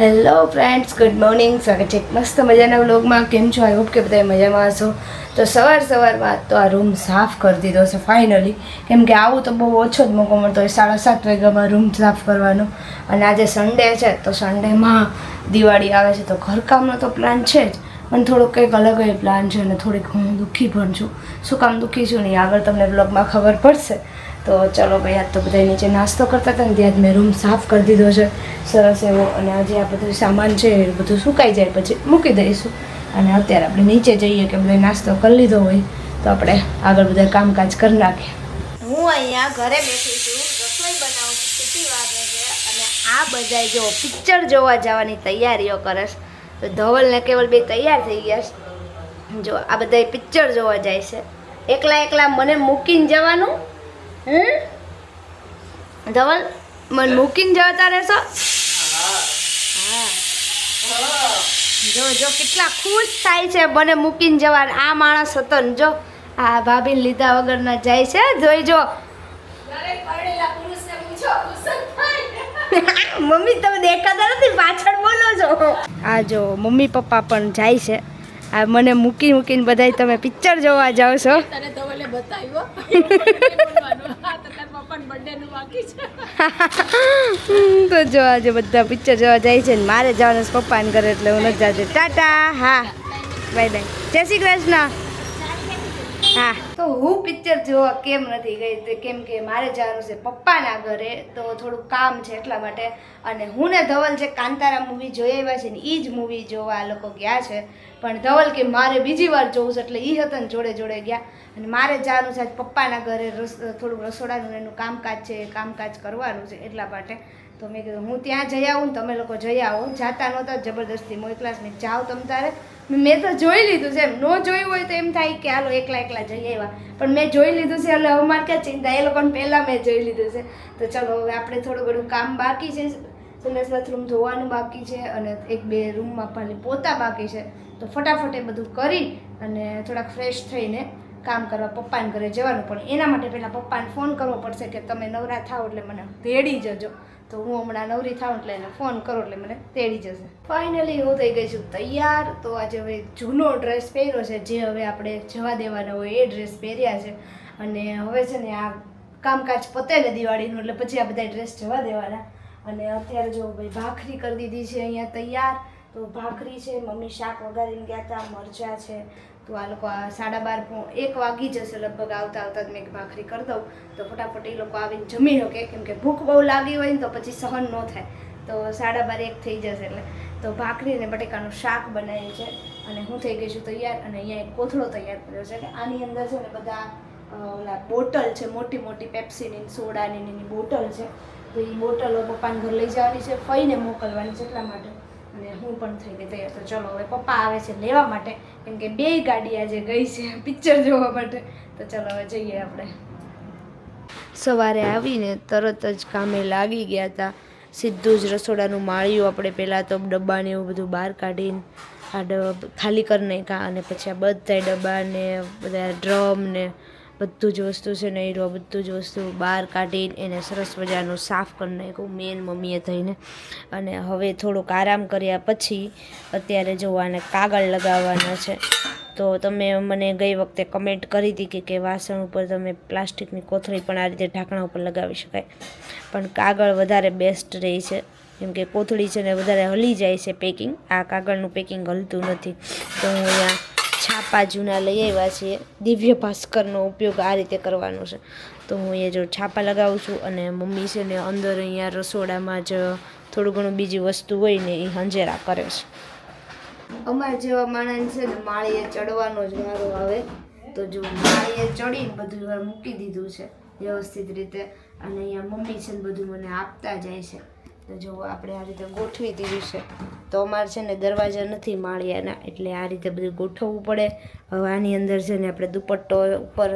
Hello friends good morning સ્વાગત છે મસ્ત મજાના વ્લોગમાં કેમ છો? આઈ હોપ કે બધા મજામાં હશો. તો સવાર સવારમાં તો આ રૂમ સાફ કરી દીધો છે ફાઇનલી કેમ કે આવું તો બહુ ઓછો જ મોકો મળતો હોય, સાડા સાત વાગ્યામાં રૂમ સાફ કરવાનો. અને આજે સન્ડે છે, તો સન્ડેમાં દિવાળી આવે છે, તો ઘરકામનો તો પ્લાન છે જ. પણ થોડોક કંઈક અલગ જ પ્લાન છે અને થોડીક હું દુઃખી પણ છું. શું કામ દુઃખી છું નહીં? આગળ તમને બ્લોગમાં ખબર પડશે. તો ચલો ભાઈ, આજ તો બધા નીચે નાસ્તો કરતા હતા ને ત્યાં જ મેં રૂમ સાફ કરી દીધો છે. સરસ એવો. અને આજે આ બધું સામાન છે, એ બધું સુકાઈ જાય પછી મૂકી દઈશું. અને અત્યારે આપણે નીચે જઈએ કે બધા નાસ્તો કરી લીધો હોય, તો આપણે આગળ બધા કામકાજ કરી નાખીએ. હું અહીંયા ઘરે બેઠી છું, રસોઈ બનાવું સીટી વાગે છે. અને આ બધા જો પિક્ચર જોવા જવાની તૈયારીઓ કરે છે. તો ધવલ ને કેવલ બે તૈયાર થઈ ગયા જો આ બધા પિક્ચર જોવા જાય છે. એકલા એકલા મને મૂકીને જવાનું હમ? ધવલ મને મૂકીને જતા રહેશો? હા. જો જો કેટલા ખુશ થાય છે મને મૂકીને જવા. આ માણસ હતો ને જો આ ભાભીને લીધા વગરના જાય છે. જોઈ જો. મમ્મી તમે દેખાતા નથી? પાછળ બોલો છો. આ જો મમ્મી પપ્પા પણ જાય છે. આ મને મૂકી મૂકીને બધાય તમે પિક્ચર જોવા જાઓ છો. તને તો બતાવ્યો? તો જો આજે બધા પિક્ચર જોવા જાય છે ને મારે જવાનું પપ્પાને ઘરે એટલે હું નથી જાતી ટાટા હા. બાય બાય જય શ્રી કૃષ્ણ. હા. તો હું પિક્ચર જોવા કેમ નથી ગઈ કેમ કે મારે જવાનું છે પપ્પાના ઘરે, તો થોડું કામ છે એટલા માટે. અને હું ને ધવલ જે કાંતારા મૂવી જોઈ આવ્યા છે ને એ જ મૂવી જોવા લોકો ગયા છે. પણ ધવલ કે મારે બીજી વાર જોવું છે એટલે એ હતા જોડે જોડે ગયા. અને મારે જવાનું છે પપ્પાના ઘરે રસ, થોડું રસોડાનું એનું કામકાજ છે કામકાજ કરવાનું છે એટલા માટે. તો મેં કીધું, હું ત્યાં જઈ આવું ને તમે લોકો જઈ આવો. જાતા નહોતા, જબરદસ્તી મોય ક્લાસ મેં જાઓ તમ તારે. મેં તો જોઈ લીધું છે, એમ ન જોયું હોય તો એમ થાય કે, હાલો, એકલા એકલા જઈ આવ્યા. પણ મેં જોઈ લીધું છે, એટલે અમારે ક્યાં ચિંતા, એ લોકોને પહેલાં મેં જોઈ લીધું છે. તો ચલો, હવે આપણે થોડું ઘણું કામ બાકી છે, સંડાસ બાથરૂમ ધોવાનું બાકી છે અને એક બે રૂમમાં પાલી પોતા બાકી છે. તો ફટાફટ એ બધું કરી અને થોડાક ફ્રેશ થઈને કામ કરવા પપ્પાને ઘરે જવાનું, પણ એના માટે પહેલાં પપ્પાને ફોન કરવો પડશે કે તમે નવરા થાવ એટલે મને તેડી જજો. તો હું હમણાં નવરી થાઉં એટલે એને ફોન કરો એટલે મને તેડી જશે. ફાઇનલી હું થઈ ગઈ છું તૈયાર. તો આજે હવે જૂનો ડ્રેસ પહેર્યો છે, જે હવે આપણે જવા દેવાના હોય એ ડ્રેસ પહેર્યા છે. અને હવે છે ને આ કામકાજ પતે ને દિવાળીનું, એટલે પછી આ બધા ડ્રેસ જવા દેવાના. અને અત્યારે જો ભાઈ ભાખરી કરી દીધી છે અહીંયા તૈયાર. તો ભાખરી છે, મમ્મી શાક વગાડીને ગયા હતા મરચાં છે તો આ લોકો સાડા બાર એક વાગી જશે લગભગ આવતા આવતા જ મેં ભાખરી કરી દઉં. તો ફટાફટ એ લોકો આવીને જમી શકે, કેમ કે ભૂખ બહુ લાગી હોય ને તો પછી સહન ન થાય. તો સાડા બાર એક થઈ જશે એટલે. તો ભાખરી અને બટેકાનું શાક બનાવ્યું છે અને હું થઈ ગઈ છું તૈયાર અને અહીંયા એક કોથળો તૈયાર કર્યો છે. કે આની અંદર છે ને બધા ઓલા બોટલ છે, મોટી મોટી પેપ્સીની સોડાની એની બોટલ છે. તો એ બોટલો પપ્પાને ઘર લઈ જવાની છે ફઈને મોકલવાની છે એટલા માટે. અને હું પણ થઈ ગઈ તૈયાર. તો ચલો હવે પપ્પા આવે છે લેવા માટે. કેમ કે બે ગાડી આજે ગઈ છે પિક્ચર જોવા માટે. તો ચલો હવે જઈએ આપણે. સવારે આવીને તરત જ કામે લાગી ગયા હતા. સીધું જ રસોડાનું માળિયું આપણે પહેલાં તો ડબ્બાને એવું બધું બહાર કાઢીને આ ખાલી કરી નાખ્યા અને પછી આ બધા ડબ્બાને બધા ડ્રમ ને બધું જ વસ્તુ છે ને એ બધું જ વસ્તુ બહાર કાઢીને એને સરસ મજાનું સાફ કરી નાખ્યું, મેન મમ્મીએ થઈને. અને હવે થોડુંક આરામ કર્યા પછી અત્યારે જોવાને કાગળ લગાવવાના છે, તો તમે મને ગઈ વખતે કમેન્ટ કરી હતી કે કે વાસણ ઉપર તમે પ્લાસ્ટિકની કોથળી પણ આ રીતે ઢાંકણા ઉપર લગાવી શકાય. પણ કાગળ વધારે બેસ્ટ રહે છે. કેમ કે કોથળી છે ને વધારે હલી જાય છે પેકિંગ આ કાગળનું પેકિંગ હલતું નથી. તો હું અહીંયા છાપા જૂના લઈ આવ્યા છીએ દિવ્ય ભાસ્કરનો ઉપયોગ આ રીતે કરવાનો છે. તો હું એ જો છાપા લગાવું છું અને મમ્મી છે ને અંદર અહીંયા રસોડામાં જ થોડું ઘણું બીજી વસ્તુ હોય ને એ હંજેરા કરે છે. અમારા જેવા માણસ છે ને માળીએ ચડવાનો જ વારો આવે. તો જો માળીએ ચડીને બધું મૂકી દીધું છે વ્યવસ્થિત રીતે. અને અહીંયા મમ્મી છે ને બધું મને આપતા જાય છે. તો જો આપણે આ રીતે ગોઠવી દીધું છે. તો અમારે છે ને દરવાજા નથી માળિયાના, એટલે આ રીતે બધું ગોઠવવું પડે. હવે આની અંદર છે ને આપણે દુપટ્ટો ઉપર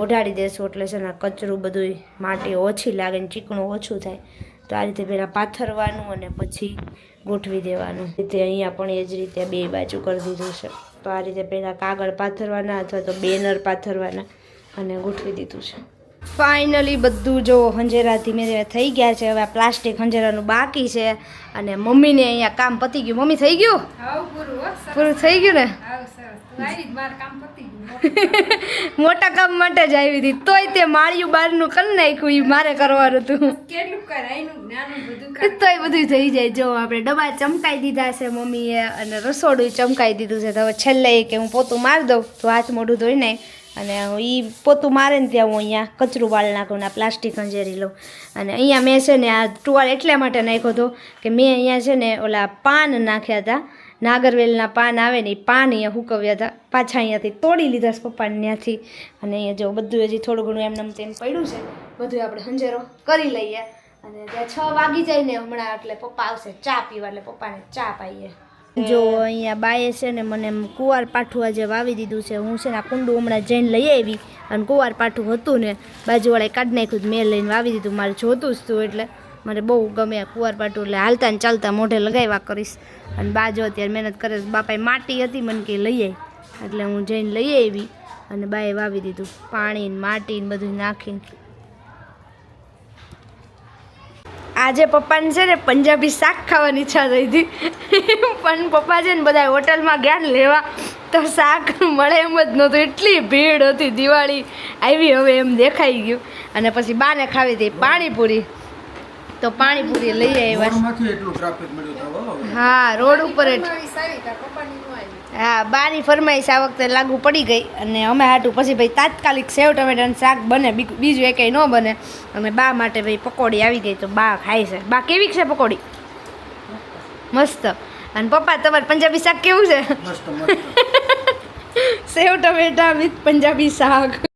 ઓઢાડી દેશું, એટલે છે ને કચરું બધું માટી ઓછી લાગે ને ચીકણું ઓછું થાય. તો આ રીતે પહેલાં પાથરવાનું અને પછી ગોઠવી દેવાનું. રીતે અહીંયા પણ એ જ રીતે બે બાજુ કરી દીધું છે. તો આ રીતે પહેલાં કાગળ પાથરવાના અથવા તો બેનર પાથરવાના અને ગોઠવી દીધું છે. ફાઇનલી બધું જો હંજેરા ધીમે ધીમે થઈ ગયા છે. હવે આ પ્લાસ્ટિક હંજેરાનું બાકી છે અને મમ્મીને અહીંયા કામ પતી ગયું. મમ્મી થઈ ગયું? પૂરું થઈ ગયું ને? મોટા કામ. માટે જ આવી હતી. તોય તે માળિયું બહારનું કરી નાખ્યું એ મારે કરવાનું હતું. તોય બધું થઈ જાય. જો આપણે ડબ્બા ચમકાઈ દીધા છે મમ્મીએ અને રસોડું ચમકાઈ દીધું છે. તો હવે છેલ્લે કે હું પોતું મારી દઉં. તો હાથ મોઢું ધોઈ નાખ. અને એ પોતું મારે ને ત્યાં હું અહીંયા કચરું વાળ નાખું ને પ્લાસ્ટિક અંજેરી લઉં. અને અહીંયા મેં છે ને આ ટુવાલ એટલા માટે નાખ્યો હતો કે મેં અહીંયા છે ને ઓલા પાન નાખ્યા હતા. નાગરવેલના પાન આવે ને એ પાન અહીંયા હુકવ્યા હતા. પાછા અહીંયાથી તોડી લીધા છે પપ્પાને ત્યાંથી. અને અહીંયા જો બધું હજી થોડું ઘણું એમને એમ તેમ પડ્યું છે. બધું આપણે હંજેરો કરી લઈએ. અને ત્યાં છ વાગી જાય ને હમણાં એટલે પપ્પા આવશે ચા પીવા એટલે પપ્પાને ચા પાઈએ. જો અહીંયા બાએ છે ને મને કુંવાર પાઠું આજે વાવી દીધું છે. હું છે ને આ કુંડું હમણાં જઈને લઈ આવી અને કુંવાર પાઠું હતું ને બાજુવાળાએ કાઢી નાખ્યું મેં લઈને વાવી દીધું. મારે જોતું જ હતું એટલે મને બહુ ગમે કુંવાર પાઠું એટલે હાલતા ને ચાલતા મોઢે લગાવ્યા કરીશ. અને બાજુ અત્યારે મહેનત કરે બાપાએ માટી હતી મને કે લઈ આવી એટલે હું જઈને લઈ આવી અને બાએ વાવી દીધું. પાણી માટી ને બધું નાખીને આજે પપ્પાને છે ને પંજાબી શાક ખાવાની ઈચ્છા થઈ હતી. પણ પપ્પા છે ને બધા હોટલમાં ગયા ને લેવા તો શાક મળે એમ જ નહોતું. એટલી ભીડ હતી. દિવાળી આવી હવે એમ દેખાઈ ગયું. અને પછી બાને ખાવી હતી પાણીપુરી. તો પાણીપુરી લઈ આવ્યા. રોડમાંથી એટલું ટ્રાફિક મળ્યું હતું હો. હા રોડ ઉપર જ. હા બાની ફરમાઈશ આ વખતે લાગુ પડી ગઈ અને અમે હાટું પછી ભાઈ તાત્કાલિક સેવ ટમેટાનું શાક બને બીજું એ ન બને. અને બા માટે ભાઈ પકોડી આવી ગઈ તો બા ખાય છે. બા કેવી છે પકોડી? મસ્ત. અને પપ્પા તમારે પંજાબી શાક કેવું છે? સેવ ટમેટા વિથ પંજાબી શાક.